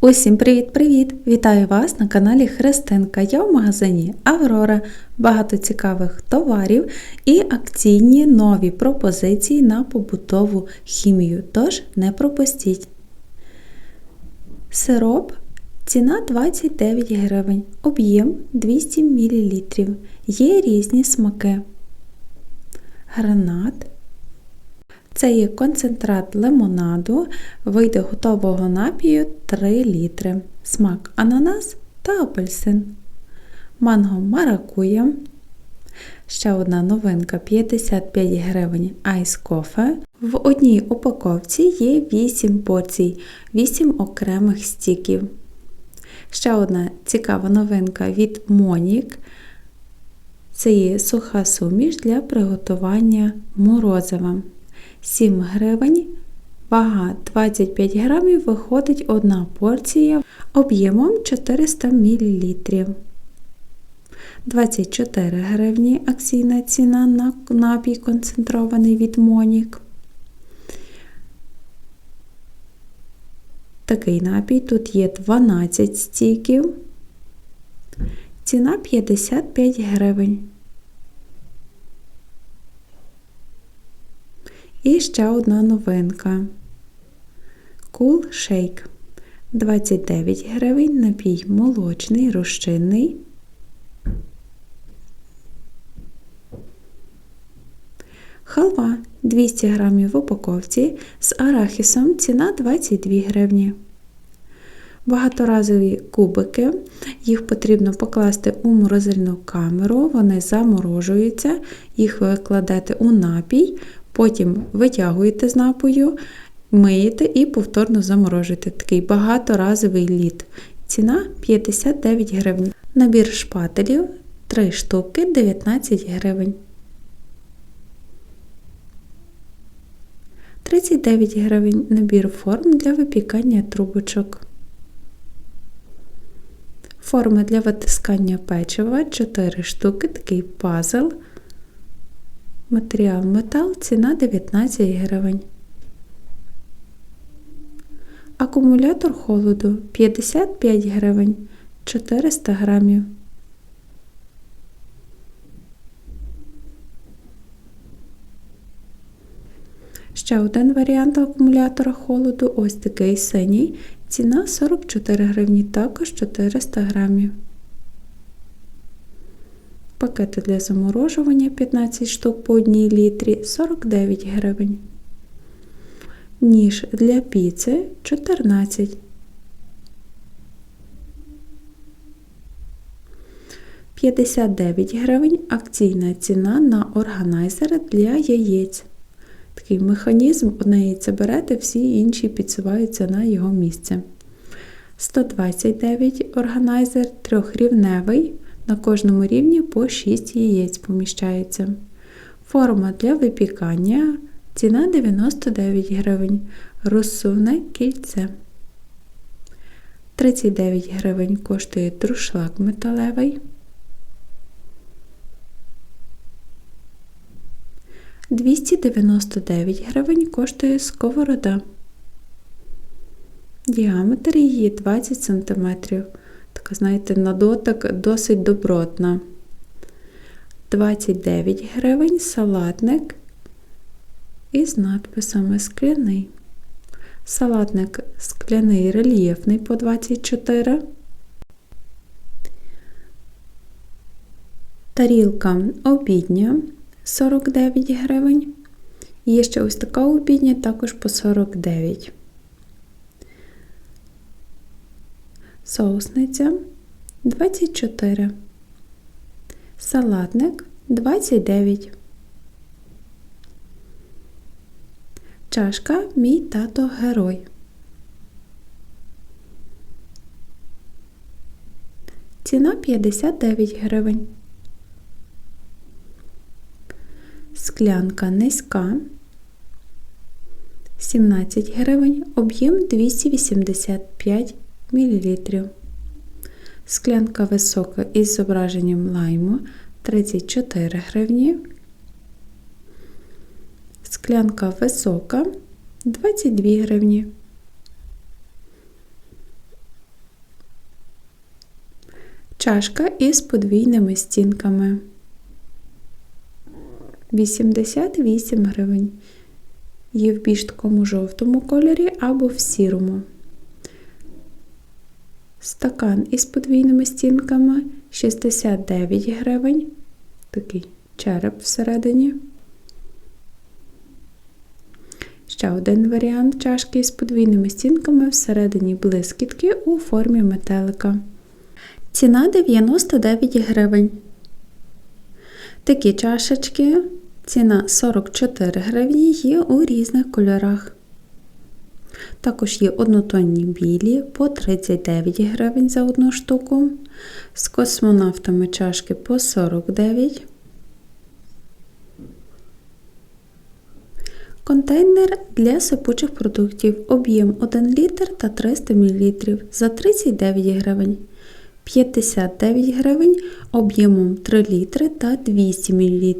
Усім привіт-привіт! Вітаю вас на каналі Христинка. Я в магазині Аврора. Багато цікавих товарів і акційні нові пропозиції на побутову хімію. Тож не пропустіть. Сироп ціна 29 гривень, об'єм 200 мл. Є різні смаки. Гранат. Це є концентрат лимонаду, вийде готового напію 3 літри. Смак ананас та апельсин. Манго маракуя. Ще одна новинка 55 гривень Ice Coffee. В одній упаковці є 8 порцій, 8 окремих стіків. Ще одна цікава новинка від Монік. Це є суха суміш для приготування морозива. 7 гривень, вага 25 грамів, виходить одна порція об'ємом 400 мл. 24 гривні акційна ціна на напій концентрований від Монік. Такий напій тут є 12 стіків. Ціна 55 гривень. І ще одна новинка. Cool Shake. 29 гривень, напій молочний, розчинний. Халва 200 грамів в упаковці з арахісом ціна 22 гривні. Багаторазові кубики, їх потрібно покласти у морозильну камеру, вони заморожуються, їх ви кладете у напій, потім витягуєте з напою, миєте і повторно заморожуєте. Такий багаторазовий лід. Ціна 59 гривень. Набір шпателів 3 штуки 19 гривень. 39 гривень набір форм для випікання трубочок. Форми для витискання печива 4 штуки, такий пазл. Матеріал метал, ціна 19 гривень. Акумулятор холоду 55 гривень 400 грамів. Ще один варіант акумулятора холоду ось такий синій. Ціна 44 гривні, також 400 грамів. Пакети для заморожування 15 штук по 1 літрі 49 гривень. Ніж для піци 14. П'ятдесят дев'ять гривень акційна ціна на органайзер для яєць. Такий механізм, одне яйце берете, всі інші підсуваються на його місце. 129 органайзер трьохрівневий. На кожному рівні по 6 яєць поміщається. Форма для випікання. Ціна 99 гривень. Розсувне кільце. 39 гривень коштує друшлак металевий. 299 гривень коштує сковорода. Діаметр її 20 см. Така, знаєте, на дотик досить добротна. 29 гривень салатник із надписами скляний. Салатник скляний рельєфний по 24. Тарілка обідня 49 гривень. Є ще ось така обідня, також по 49. Соусниця 24. Салатник 29. Чашка мій тато герой. Ціна 59 гривень. Склянка низька 17 гривень, об'єм 285 мл. Склянка висока із зображенням лайму 34 гривні. Склянка висока 22 гривні. Чашка із подвійними стінками. 88 гривень. Є в більш такому жовтому кольорі або в сірому. Стакан із подвійними стінками 69 гривень. Такий череп всередині. Ще один варіант чашки з подвійними стінками всередині блискітки у формі метелика. Ціна 99 гривень. Такі чашечки, ціна 44 гривні, є у різних кольорах. Також є однотонні білі по 39 гривень за одну штуку. З космонавтами чашки по 49. Контейнер для сипучих продуктів. Об'єм 1 літр та 300 мл за 39 гривень. 59 гривень об'ємом 3 літри та 200 мл.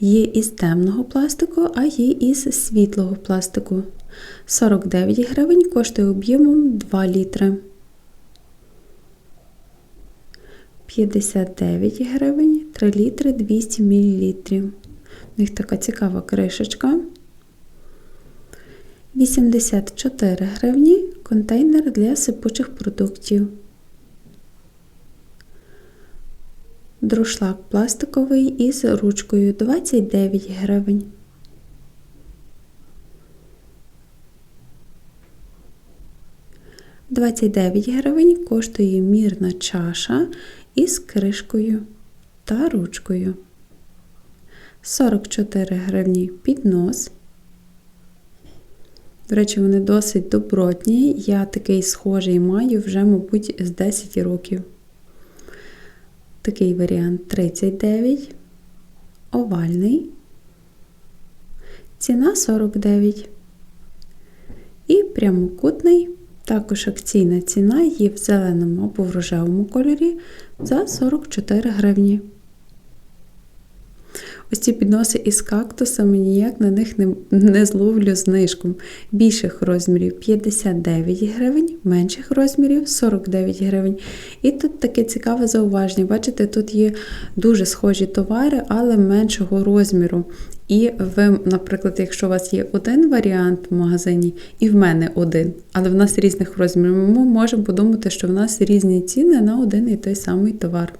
Є із темного пластику, а є із світлого пластику. 49 гривень коштує об'ємом 2 літри. 59 гривень 3 літри 200 мл. У них така цікава кришечка. 84 гривні контейнер для сипучих продуктів. Друшлак пластиковий із ручкою 29 гривень. Двадцять дев'ять гривень коштує мірна чаша із кришкою та ручкою. 44 гривні піднос. До речі, вони досить добротні. Я такий схожий маю вже, мабуть, з 10 років. Такий варіант 39, овальний, ціна 49. І прямокутний, також акційна ціна є в зеленому або в рожевому кольорі за 44 гривні. Ось ці підноси із кактусами ніяк на них не, не зловлю знижку. Більших розмірів 59 гривень, менших розмірів 49 гривень. І тут таке цікаве зауваження. Бачите, тут є дуже схожі товари, але меншого розміру. І ви, наприклад, якщо у вас є один варіант в магазині, і в мене один, але в нас різних розмірів, ми можемо подумати, що в нас різні ціни на один і той самий товар.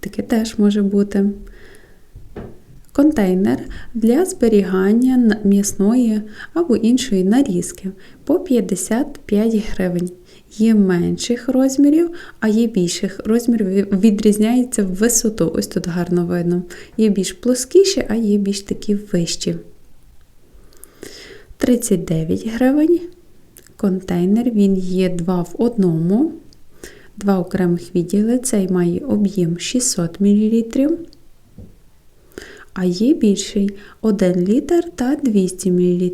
Таке теж може бути. Контейнер для зберігання м'ясної або іншої нарізки по 55 гривень. Є менших розмірів, а є більших розмірів, відрізняється в висоту. Ось тут гарно видно. Є більш плоскіші, а є більш такі вищі. 39 гривень. Контейнер, він є 2 в одному, два окремих відділи. Цей має об'єм 600 мл а є більший 1 літр та 200 мл.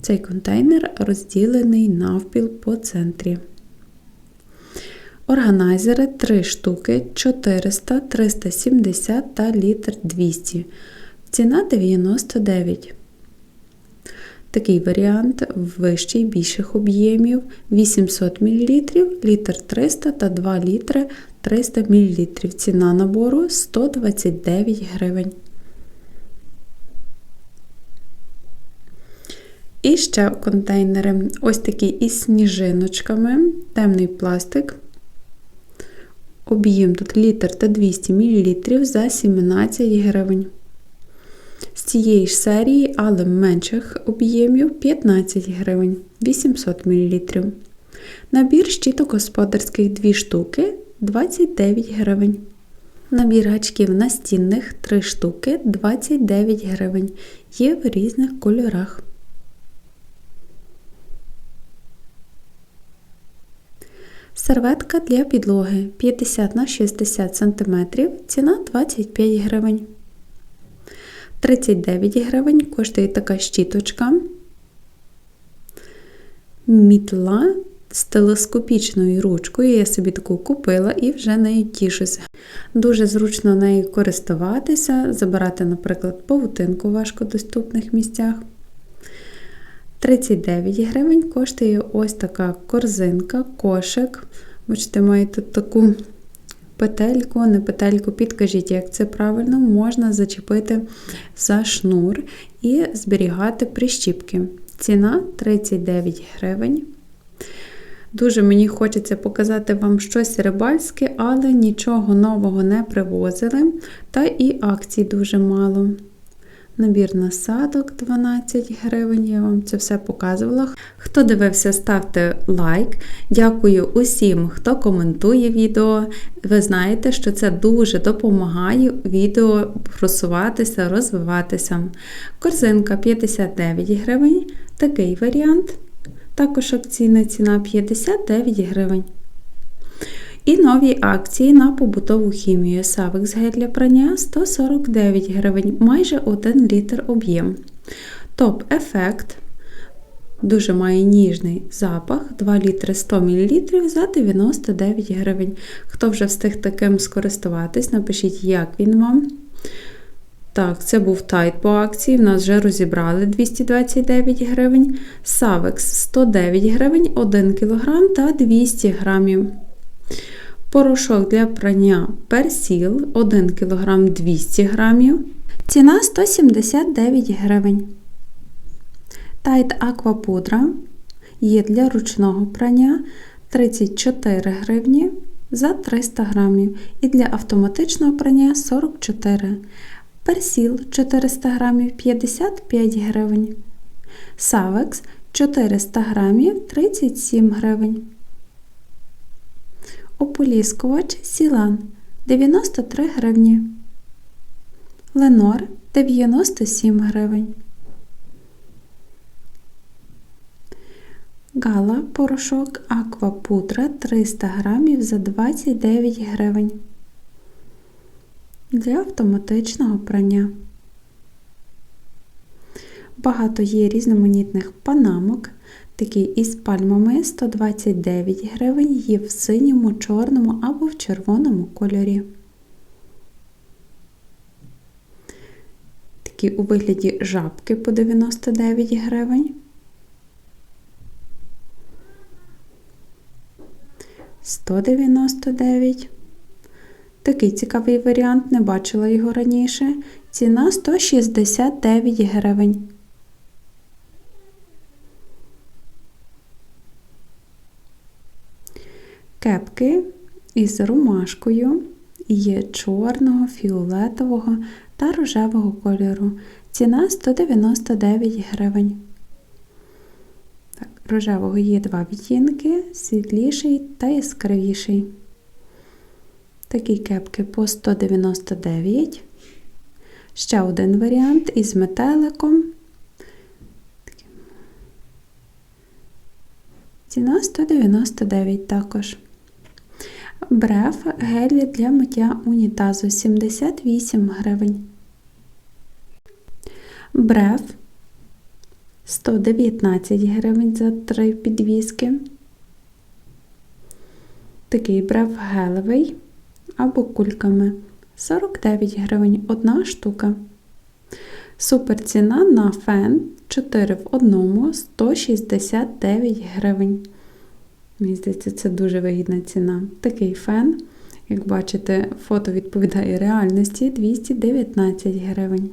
Цей контейнер розділений навпіл по центрі. Органайзери 3 штуки 400, 370 та літр 200. Ціна 99. Такий варіант вищий більших об'ємів 800 мл, літр 300 та 2 літри 300 мл. Ціна набору 129 гривень. І ще контейнери ось такі із сніжиночками, темний пластик. Об'єм тут літр та 200 мл за 17 гривень. З цієї ж серії, але менших об'ємів 15 гривень 800 мл. Набір щиток господарських 2 штуки 29 гривень. Набір гачків настінних 3 штуки 29 гривень. Є в різних кольорах. Серветка для підлоги 50 на 60 см, ціна 25 гривень. 39 гривень коштує така щіточка. Мітла з телескопічною ручкою. Я собі таку купила і вже нею тішуся. Дуже зручно нею користуватися, забирати, наприклад, павутинку в важкодоступних місцях. 39 гривень коштує ось така корзинка, кошик Бачите, має тут таку петельку, не петельку, підкажіть, як це правильно, можна зачепити за шнур і зберігати прищіпки. Ціна 39 гривень. Дуже мені хочеться показати вам щось рибальське, але нічого нового не привозили, та і акцій дуже мало. Набір насадок 12 гривень, я вам це все показувала. Хто дивився, ставте лайк. Дякую усім, хто коментує відео. Ви знаєте, що це дуже допомагає відео просуватися, розвиватися. Корзинка 59 гривень, такий варіант. Також акційна ціна 59 гривень. І нові акції на побутову хімію. Савекс гель для прання 149 гривень, майже 1 літр об'єм. Топ-ефект дуже має ніжний запах 2 літри 100 мл за 99 гривень. Хто вже встиг таким скористуватись, напишіть, як він вам. Так, це був тайт по акції. В нас вже розібрали 229 гривень. Савекс 109 гривень, 1 кг та 200 грамів. Порошок для прання персіл 1 кг 200 грамів. Ціна 179 гривень. Тайт аквапудра є для ручного прання 34 гривні за 300 грамів. І для автоматичного прання 44 Персіл 400 грамів 55 гривень. Савекс 400 грамів 37 гривень. Ополіскувач Сілан 93 гривні. Ленор 97 гривень. Гала порошок Аквапудра 300 грамів за 29 гривень. Для автоматичного прання. Багато є різноманітних панамок. Такий із пальмами 129 гривень є в синьому, чорному або в червоному кольорі. Такі у вигляді жабки по 99 гривень. 199. Такий цікавий варіант, не бачила його раніше. Ціна 169 гривень. Кепки із ромашкою є чорного, фіолетового та рожевого кольору. Ціна 199 гривень. Так, Рожевого є два відтінки, світліший та яскравіший. Такі кепки по 199. Ще один варіант із метеликом. Ціна 199 також. Бреф гелі для миття унітазу 78 гривень. Бреф 119 гривень за 3 підвіски. Такий бреф гелевий або кульками 49 гривень одна штука. Супер ціна на фен 4 в 1 169 гривень. Мені здається, це дуже вигідна ціна. Такий фен, як бачите, фото відповідає реальності 219 гривень.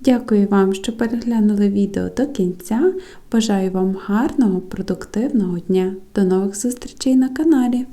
Дякую вам, що переглянули відео до кінця. Бажаю вам гарного, продуктивного дня. До нових зустрічей на каналі!